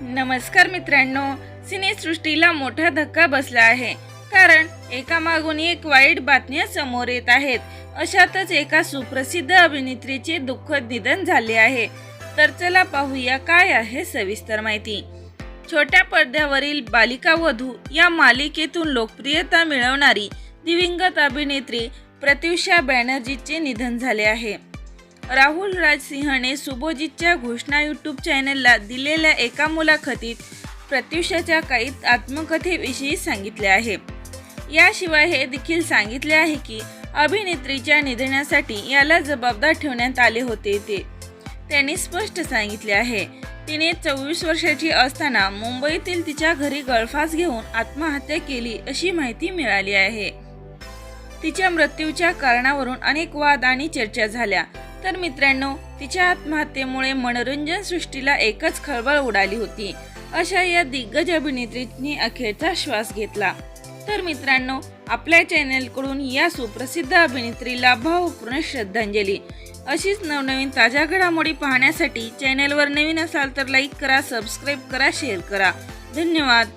नमस्कार मित्रांनो सिनेसृष्टीला मोठा धक्का बसला आहे. कारण एका मागून एक वाईट बातम्या समोर येत आहेत. अशातच एका सुप्रसिद्ध अभिनेत्रीचे दुःखद निधन झाले आहे. तर चला पाहूया काय आहे सविस्तर माहिती. छोट्या पडद्यावरील बालिका वधू या मालिकेतून लोकप्रियता मिळवणारी दिवंगत अभिनेत्री प्रत्युषा बॅनर्जीचे निधन झाले आहे. राहुल राजसिंहने सुबोजितच्या घोषणा यूट्यूब चॅनलला दिलेल्या एका मुलाखतीत प्रत्युषाच्या काही आत्मकथेविषयी सांगितले आहे. याशिवाय हे देखील सांगितले आहे की अभिनेत्रीच्या निधनासाठी याला जबाबदार ठेवण्यात आले होते ते. त्यांनी स्पष्ट सांगितले आहे तिने चोवीस वर्षाची असताना मुंबईतील तिच्या घरी गळफास घेऊन आत्महत्या केली अशी माहिती मिळाली आहे. तिच्या मृत्यूच्या कारणावरून अनेक वाद आणि चर्चा झाल्या. तर मित्रांनो तिच्या आत्महत्येमुळे मनोरंजन सृष्टीला एकच खळबळ उडाली होती. अशा या दिग्गज अभिनेत्रीनी अखेरचा श्वास घेतला. तर मित्रांनो आपल्या चॅनेलकडून या सुप्रसिद्ध अभिनेत्रीला भावपूर्ण श्रद्धांजली. अशीच नवनवीन ताज्या घडामोडी पाहण्यासाठी चॅनेलवर नवीन असाल तर लाईक करा सबस्क्राईब करा शेअर करा. धन्यवाद.